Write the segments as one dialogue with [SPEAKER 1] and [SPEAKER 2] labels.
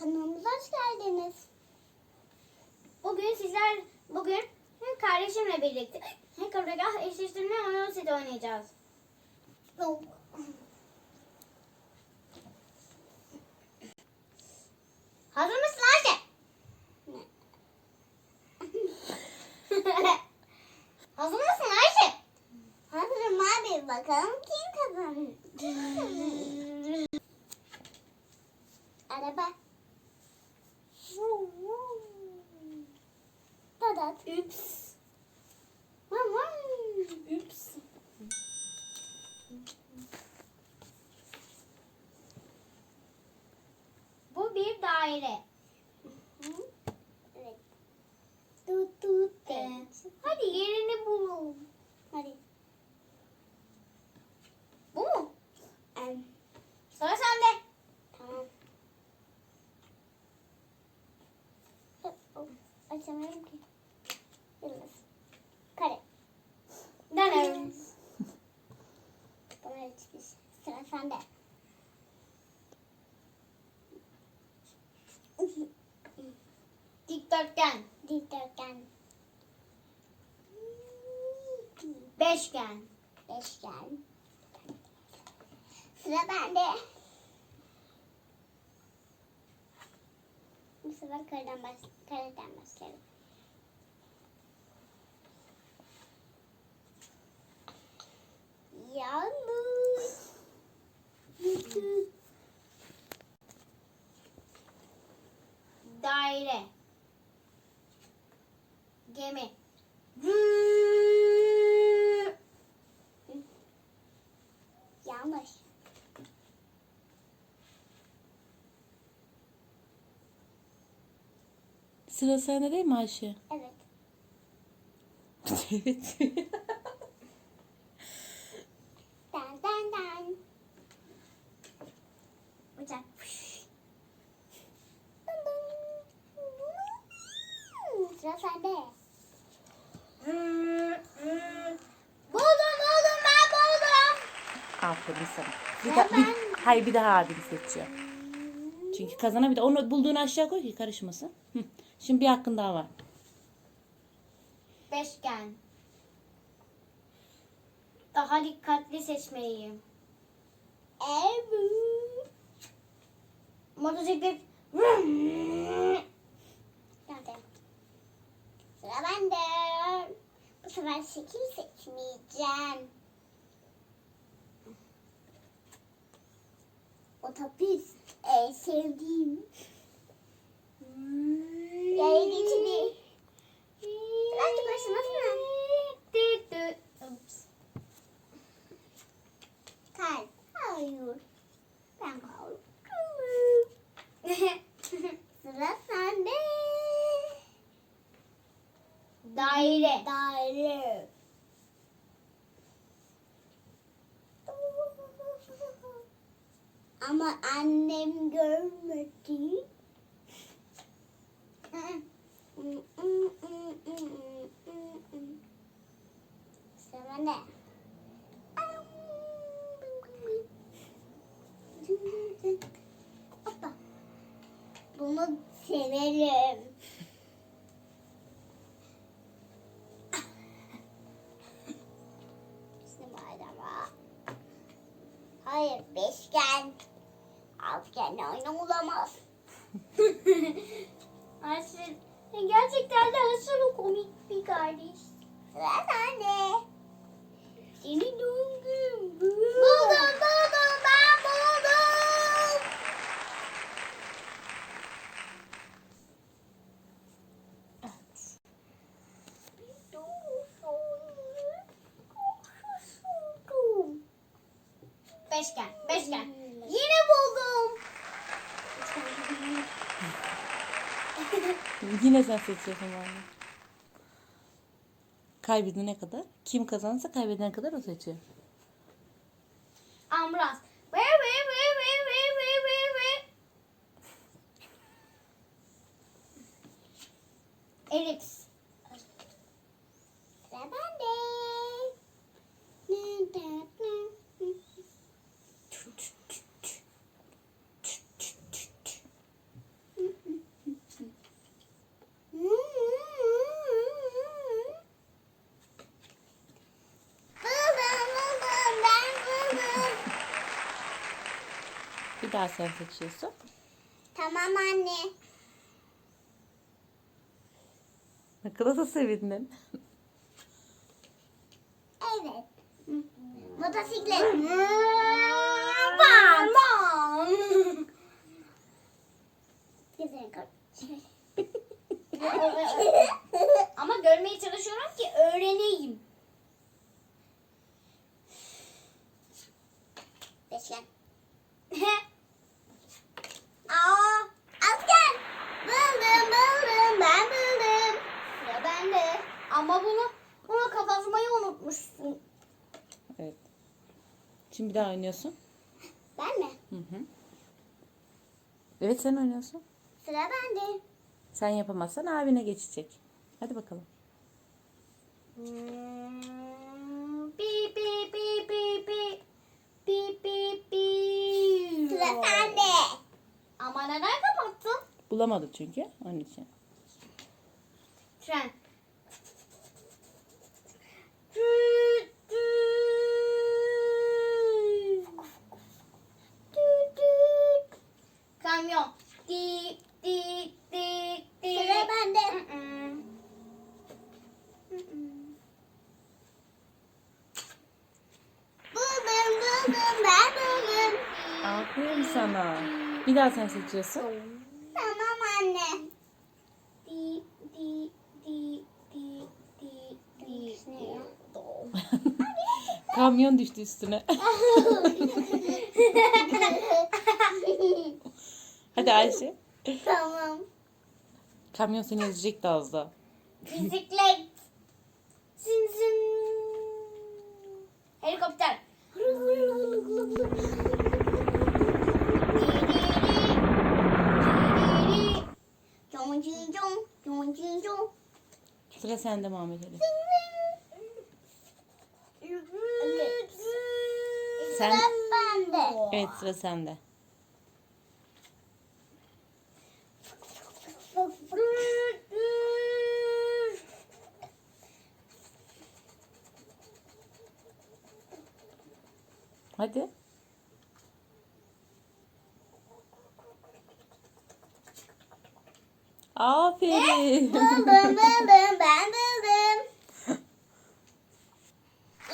[SPEAKER 1] Kanalımıza hoş geldiniz.
[SPEAKER 2] Bugün sizler bugün kardeşimle birlikte Hackerdagah eşleştirme oyun seti oynayacağız.
[SPEAKER 1] Yok.
[SPEAKER 2] Hazır mısın Ayşe? Hazır mısın Ayşe?
[SPEAKER 1] Hazırım abi. Bakalım kim kazanır. Araba. Oops. Açamıyorum ki. Yıldız. Kare.
[SPEAKER 2] Dene.
[SPEAKER 1] Kamera çıkış. Sıra sende.
[SPEAKER 2] Dikdörtgen.
[SPEAKER 1] Dikdörtgen.
[SPEAKER 2] Beşgen.
[SPEAKER 1] Beşgen. Sıra bende. Bu sefer kareden, baş, kareden başlayalım. Yanlış.
[SPEAKER 2] Daire. Gemi.
[SPEAKER 1] Yanlış.
[SPEAKER 3] Sıra sende değil mi Ayşe?
[SPEAKER 1] Evet.
[SPEAKER 3] evet.
[SPEAKER 1] Dan dan dan. Dın. Sıra sende.
[SPEAKER 2] buldum buldum ben buldum.
[SPEAKER 3] Aferin sana. Bir da, bir, hayır bir daha abini seçiyor. Çünkü kazana bir de onu bulduğunu aşağı koy ki karışmasın. Hı. Şimdi bir hakkın daha var.
[SPEAKER 2] Beşgen. Daha dikkatli seçmeliyim.
[SPEAKER 1] Evet.
[SPEAKER 2] Motosiklet.
[SPEAKER 1] Nerede? Sıra bende. Bu sefer şekil seçmeyeceğim. Otobüs. En sevdiğim. Yaya geçidi. Bence başlamasın mı?
[SPEAKER 2] Ups.
[SPEAKER 1] Kalp. Hayır. Ben kaldım. Sıra sende.
[SPEAKER 2] Daire.
[SPEAKER 1] Daire. Ama annem görmedi. Sıra bende. Hoppa. Bunu severim. Hayır beşgen. Altıgenle oyun olamaz.
[SPEAKER 2] Kardeş.
[SPEAKER 1] Sıra sende.
[SPEAKER 2] Senin doğum günün.
[SPEAKER 1] Buldum buldum ben buldum.
[SPEAKER 2] Beşgen. Beşgen. Yine buldum.
[SPEAKER 3] Yine sen seçiyorsun bana. Kaybedene kadar. Kim kazanırsa kaybedene kadar o seçiyor.
[SPEAKER 2] Ambulans. Ve ve ve ve ve ve ve ve. Elips.
[SPEAKER 1] Sıra bende. Ne, ne, ne.
[SPEAKER 3] Bir daha sen seçiyorsun.
[SPEAKER 1] Tamam anne.
[SPEAKER 3] Ne kadar da sevindin.
[SPEAKER 1] Evet. Motosiklet. Bam. Güzel kız.
[SPEAKER 2] Ama görmeye çalışıyorum ki öğreneyim.
[SPEAKER 1] Beşgen. Aa, asker. Buldum buldum ben buldum.
[SPEAKER 2] Sıra bende. Ama bunu bunu kapatmayı unutmuşsun.
[SPEAKER 3] Evet. Daha oynuyorsun.
[SPEAKER 1] Ben mi?
[SPEAKER 3] Hı hı. Evet sen oynuyorsun.
[SPEAKER 1] Sıra bende.
[SPEAKER 3] Sen yapamazsan abine geçecek. Hadi bakalım.
[SPEAKER 2] Hmm, Pi pi pi pi pi. Pi pi pi.
[SPEAKER 1] Sıra sende.
[SPEAKER 2] Ama neden kapattın?
[SPEAKER 3] Bulamadı çünkü onun için.
[SPEAKER 2] Tren. Kamyon. Di di di di.
[SPEAKER 1] Sıra bende. Buldum buldum ben buldum.
[SPEAKER 3] Aferin sana. Bir daha sen seçiyorsun.
[SPEAKER 1] Tamam anne.
[SPEAKER 2] Di di di di di di.
[SPEAKER 3] Kamyon düştü üstüne. Hadi Ayşe.
[SPEAKER 1] Tamam.
[SPEAKER 3] Kamyon seni ezecekti az daha.
[SPEAKER 2] Bisiklet. Zin zin. Helikopter.
[SPEAKER 3] Sıra sende Muhammed Ali. Sen... Evet sıra sende. Hadi. Aferin.
[SPEAKER 1] Buldum buldum ben buldum.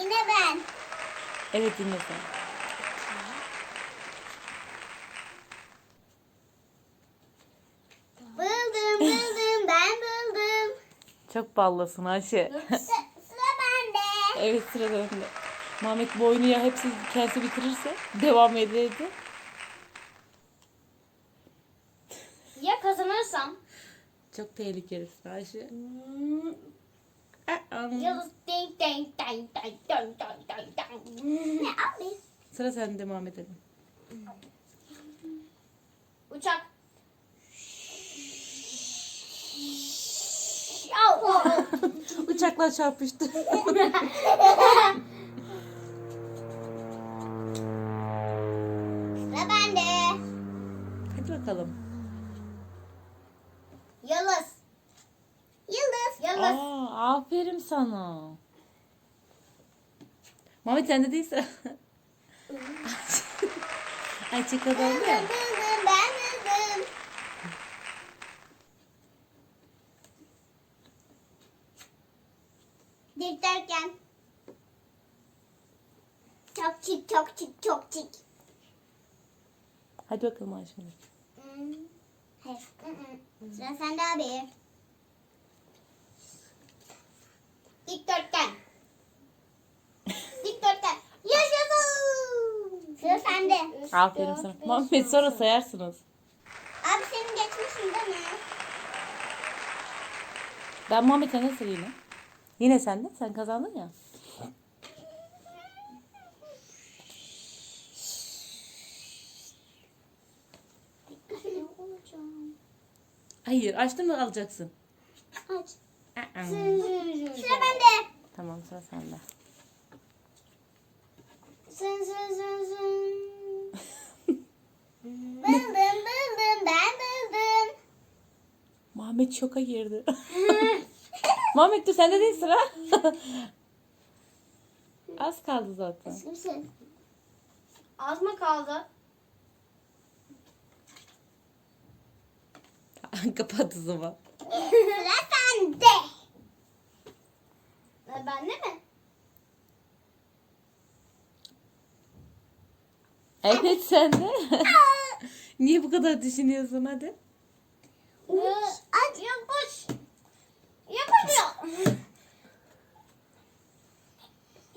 [SPEAKER 1] Yine ben.
[SPEAKER 3] Evet dinle sen.
[SPEAKER 1] Buldum buldum ben buldum.
[SPEAKER 3] Çok ballısın Ayşe.
[SPEAKER 1] Sı- sıra bende.
[SPEAKER 3] evet sıra sende. Muhammed bu oyunu ya hepsi kendisi bitirirse devam ederdi.
[SPEAKER 2] Ya kazanırsam?
[SPEAKER 3] Çok tehlikelisin Ayşe. Aa.
[SPEAKER 2] Yıldız ding ding ding ding ding ding ding ding.
[SPEAKER 1] Ne abi?
[SPEAKER 3] Sıra sende Muhammed Ali.
[SPEAKER 2] Uçak.
[SPEAKER 3] Uçaklar çarpıştı. bakalım.
[SPEAKER 2] Yıldız.
[SPEAKER 1] Yıldız.
[SPEAKER 2] Yıldız.
[SPEAKER 3] Aa, aferin sana. Mami sen de değilse. Ay çıkadı
[SPEAKER 1] oldu ya. Ben Çok çik çok çik çok çik.
[SPEAKER 3] Hadi bakalım
[SPEAKER 1] Ayşenur. Hayır. Sıra sende abi.
[SPEAKER 2] Dikdörtgen. Dikdörtgen.
[SPEAKER 1] Yaşasın. Sıra sende.
[SPEAKER 3] Aferin sana. Muhammed sonra sayarsınız.
[SPEAKER 1] Abi senin geçmişin değil mi?
[SPEAKER 3] Ben Muhammed sende sıra yine. Yine sende. Sen kazandın ya. Hayır açtın mı alacaksın.
[SPEAKER 1] Aç.
[SPEAKER 3] Aa.
[SPEAKER 1] Sıra bende.
[SPEAKER 3] Tamam sıra sende.
[SPEAKER 1] Sın sın sın sın. buldum buldum ben buldum.
[SPEAKER 3] Muhammed şoka girdi. Muhammed dur sende değil sıra. Az kaldı zaten.
[SPEAKER 1] Sın.
[SPEAKER 2] Az mı kaldı?
[SPEAKER 3] Kapat o zaman.
[SPEAKER 1] Sıra sende.
[SPEAKER 2] E, Ben de mi?
[SPEAKER 3] Evet sen de. Niye bu kadar düşünüyorsun hadi?
[SPEAKER 2] Uç. Aç. Yapış. Yapıştı.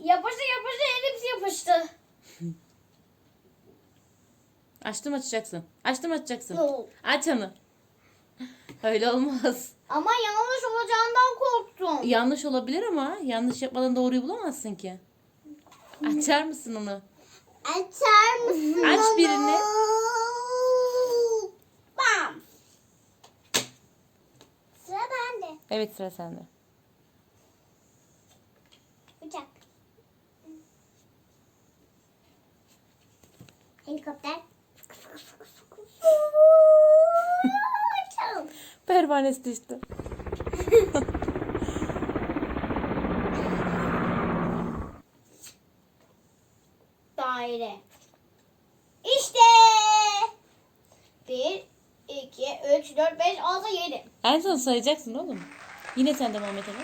[SPEAKER 2] yapıştı yapıştı elim yapıştı.
[SPEAKER 3] Açtım açacaksın. Açtım açacaksın.
[SPEAKER 2] Yok.
[SPEAKER 3] Aç onu. Öyle olmaz.
[SPEAKER 2] Ama yanlış olacağından korktum.
[SPEAKER 3] Yanlış olabilir ama yanlış yapmadan doğruyu bulamazsın ki. Açar mısın onu?
[SPEAKER 1] Açar mısın
[SPEAKER 3] Aç
[SPEAKER 1] onu?
[SPEAKER 3] birini.
[SPEAKER 1] Bam. Sıra bende.
[SPEAKER 3] Evet sıra sende.
[SPEAKER 1] Uçak. Helikopter. Uçalım.
[SPEAKER 3] Pervanesi düştü.
[SPEAKER 2] Daire. İşte. 1, 2, 3, 4, 5, 6, 7.
[SPEAKER 3] En son sayacaksın oğlum. Yine sende Muhammed Ali.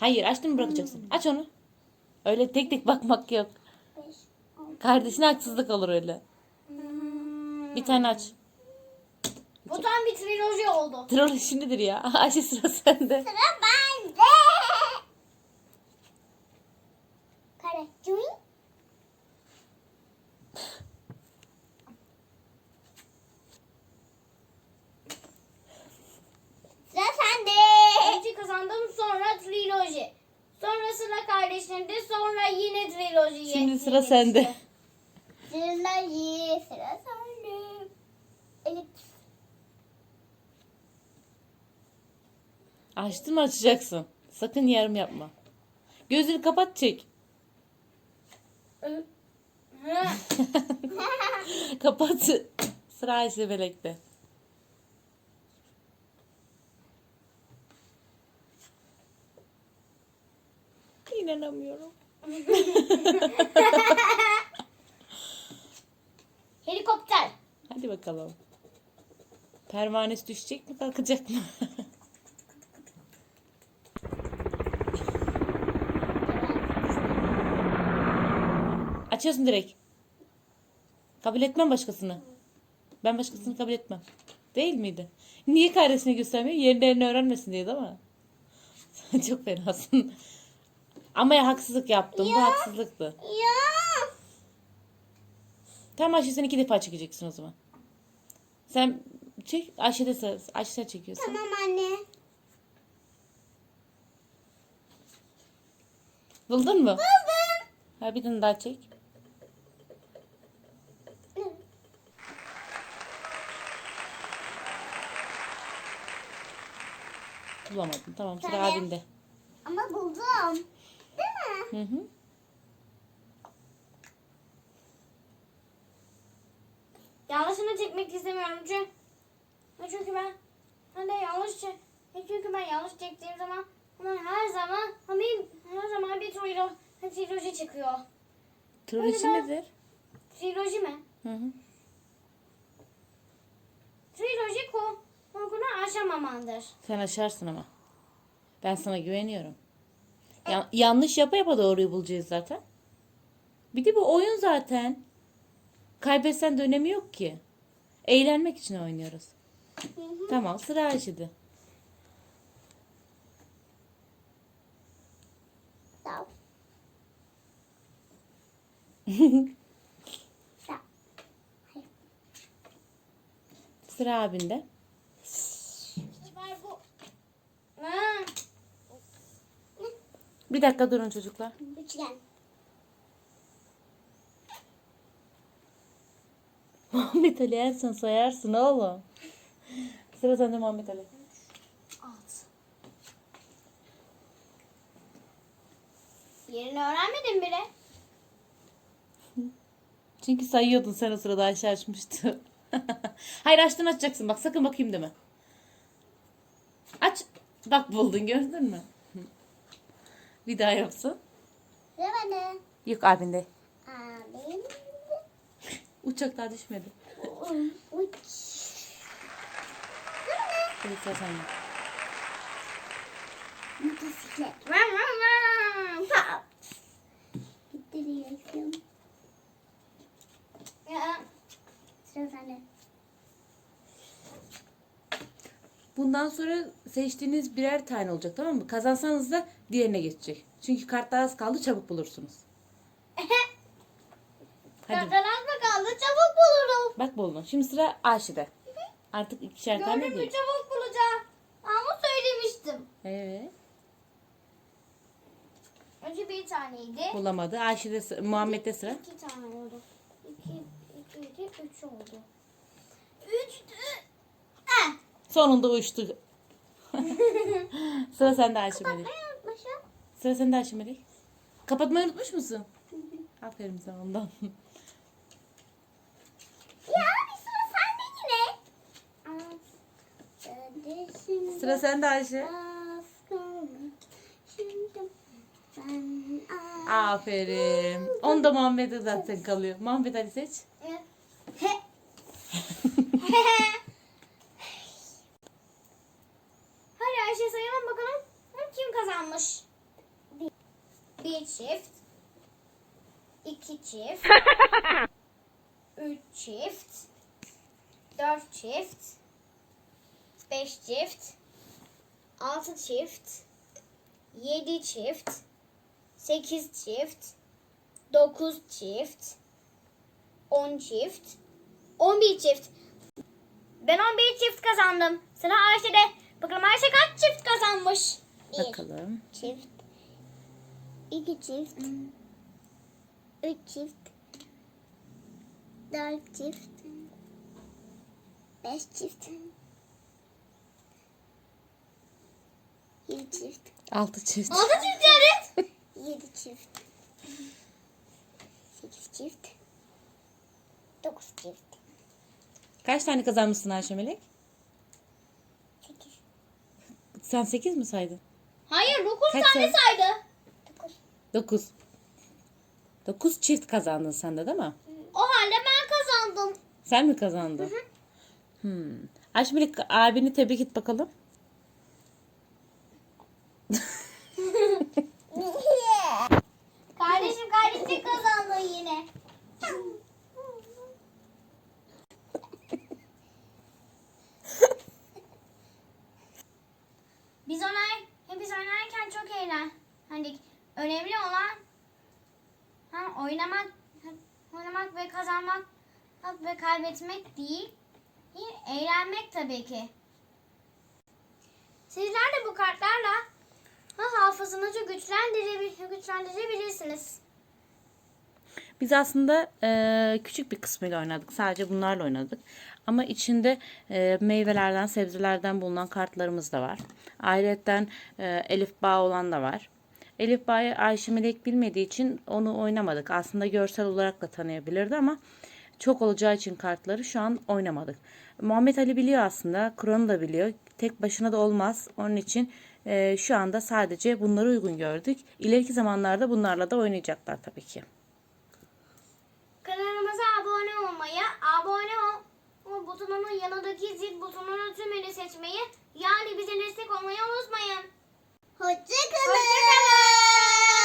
[SPEAKER 3] Hayır açtın mı bırakacaksın. Aç onu. Öyle tek tek bakmak yok.
[SPEAKER 1] Beş, altı.
[SPEAKER 3] Kardeşine haksızlık olur öyle. Bir tane aç.
[SPEAKER 2] Bu tam bir triloji oldu.
[SPEAKER 3] Troll işindedir ya. Ayşe sıra sende.
[SPEAKER 1] Sıra bende. Kare. Cüing. Sıra sende.
[SPEAKER 2] Önce kazandım sonra triloji. Sonra sıra kardeşlerinde sonra yine triloji.
[SPEAKER 3] Şimdi sıra sende.
[SPEAKER 2] işte.
[SPEAKER 1] Sıra iyi. Sıra sende. Elips.
[SPEAKER 3] Açtın mı açacaksın. Sakın yarım yapma. Gözünü kapat çek. Kapat. Sıra Ayşe Melek'te. İnanamıyorum.
[SPEAKER 2] Helikopter.
[SPEAKER 3] Hadi bakalım. Pervanesi düşecek mi kalkacak mı? Açıyorsun direkt. Kabul etmem başkasını. Ben başkasını kabul etmem. Değil miydi? Niye kardeşine göstermiyor? Yerlerini öğrenmesin diye değil mi? Çok fenasın. Ama ya haksızlık yaptım. Bu haksızlıktı.
[SPEAKER 1] Ya.
[SPEAKER 3] Tamam Ayşe sen iki defa çekeceksin o zaman. Sen çek. Ayşe de sen, Ayşe sen çekiyorsun.
[SPEAKER 1] Tamam anne.
[SPEAKER 3] Buldun mu?
[SPEAKER 1] Buldum.
[SPEAKER 3] Ha bir tane daha çek. Bulamadım. Tamam sıra
[SPEAKER 1] Tabii.
[SPEAKER 3] abinde.
[SPEAKER 1] Ama buldum. Değil mi?
[SPEAKER 3] Hı hı.
[SPEAKER 2] Yanlışını çekmek istemiyorum çünkü. Çünkü ben de yanlış çek. Çünkü ben yanlış çektiğim zaman bunlar her zaman ama her zaman bir trilo, triloji çıkıyor.
[SPEAKER 3] Triloji
[SPEAKER 2] ben-
[SPEAKER 3] nedir?
[SPEAKER 2] Triloji mi?
[SPEAKER 3] Hı hı.
[SPEAKER 2] Triloji ko korkunu aşamamandır.
[SPEAKER 3] Sen aşarsın ama. Ben sana güveniyorum. Ya- yanlış yapa yapa doğruyu bulacağız zaten. Bir de bu oyun zaten. Kaybetsen de önemi yok ki. Eğlenmek için oynuyoruz. Tamam sıra Ayşe'de.
[SPEAKER 1] Ol.
[SPEAKER 3] Sıra abinde.
[SPEAKER 2] Ver bu. Ha.
[SPEAKER 3] Bir dakika durun çocuklar.
[SPEAKER 1] Üçgen.
[SPEAKER 3] Muhammed Ali en son sayarsın oğlum. Sıra sende Muhammed Ali.
[SPEAKER 2] Alt. Yerini öğrenmedin bile.
[SPEAKER 3] Çünkü sayıyordun sen o sırada Ayşe açmıştı. Hayır açtın açacaksın bak sakın bakayım deme. Aç. Bak buldun gördün mü? Bir daha yapsın.
[SPEAKER 1] Sıra bende.
[SPEAKER 3] Yok abinde.
[SPEAKER 1] Abim.
[SPEAKER 3] Uçaklar düşmedi.
[SPEAKER 1] Uç. Motosiklet.
[SPEAKER 2] Vım vım vım.
[SPEAKER 1] Pop. Gittiriyorum.
[SPEAKER 2] Ya,
[SPEAKER 1] Sıra sende.
[SPEAKER 3] Bundan sonra seçtiğiniz birer tane olacak tamam mı? Kazansanız da diğerine geçecek. Çünkü kartlar az kaldı çabuk bulursunuz. Hadi
[SPEAKER 2] Kartlar az mı kaldı? Çabuk bulurum.
[SPEAKER 3] bak buldun. Şimdi sıra Ayşe'de. Artık ikişer tane
[SPEAKER 2] Gördün mü
[SPEAKER 3] değil.
[SPEAKER 2] çabuk bulacağım. Ama söylemiştim.
[SPEAKER 3] Evet.
[SPEAKER 2] Önce bir taneydi.
[SPEAKER 3] Bulamadı. Ayşe'de sı- Muhammed'de sıra.
[SPEAKER 2] İki tane oldu. İki, iki, iki, üç oldu. Üçtü. Eh.
[SPEAKER 3] Sonunda uçtu. sıra sende Ayşe
[SPEAKER 1] unutmuşum.
[SPEAKER 3] Sıra sende Ayşe Melek. Kapatmayı unutmuş musun? Aferin sana ondan.
[SPEAKER 1] Ya bir sıra sende yine.
[SPEAKER 3] Sıra sende Ayşe. Aferin. Onda Muhammed'e zaten kalıyor. Muhammed Ali seç.
[SPEAKER 2] Evet. Hadi Ayşe sayalım bakalım. Kim kazanmış? Bir çift. iki çift. üç çift. Dört çift. Beş çift. Altı çift. Yedi çift. Sekiz çift. Dokuz çift. 10 çift. 11 çift. Ben 11 çift kazandım. Sıra Ayşe'de. Bakalım Ayşe kaç çift kazanmış?
[SPEAKER 1] Bir
[SPEAKER 3] Bakalım.
[SPEAKER 1] çift. İki çift. Üç çift. Dört çift. Beş çift. Yedi çift.
[SPEAKER 3] Altı çift.
[SPEAKER 2] 6 çift yani.
[SPEAKER 1] Yedi çift. Sekiz çift. Dokuz çift.
[SPEAKER 3] Kaç tane kazanmışsın Ayşe Melek?
[SPEAKER 1] Sekiz.
[SPEAKER 3] Sen sekiz mi saydın?
[SPEAKER 2] Hayır 9
[SPEAKER 3] Kaç
[SPEAKER 2] tane
[SPEAKER 3] sayı?
[SPEAKER 2] saydı.
[SPEAKER 1] Dokuz.
[SPEAKER 3] Dokuz. Dokuz çift kazandın sen de değil mi?
[SPEAKER 2] O halde ben kazandım.
[SPEAKER 3] Sen mi kazandın? Hmm. Ayşe Melek abini tebrik et bakalım.
[SPEAKER 2] Kardeşim kardeşim kazandı yine. Biz oynay, biz oynarken çok eğlendik. Önemli olan ha, oynamak, oynamak ve kazanmak ve kaybetmek değil, eğlenmek tabii ki. Sizler de bu kartlarla ha, hafızanızı güçlendirebil- güçlendirebilirsiniz.
[SPEAKER 3] Biz aslında e, küçük bir kısmıyla oynadık. Sadece bunlarla oynadık. Ama içinde e, meyvelerden, sebzelerden bulunan kartlarımız da var. Ayrıca e, Elif Bağ olan da var. Elif Bağ'ı Ayşe Melek bilmediği için onu oynamadık. Aslında görsel olarak da tanıyabilirdi ama çok olacağı için kartları şu an oynamadık. Muhammed Ali biliyor aslında. Kron'u da biliyor. Tek başına da olmaz. Onun için e, şu anda sadece bunları uygun gördük. İleriki zamanlarda bunlarla da oynayacaklar tabii ki.
[SPEAKER 2] Kanalımıza abone olmayı, abone ol butonunun yanındaki zil butonunu tümünü seçmeyi yani bize destek olmayı unutmayın. Hoşçakalın. Hoşçakalın.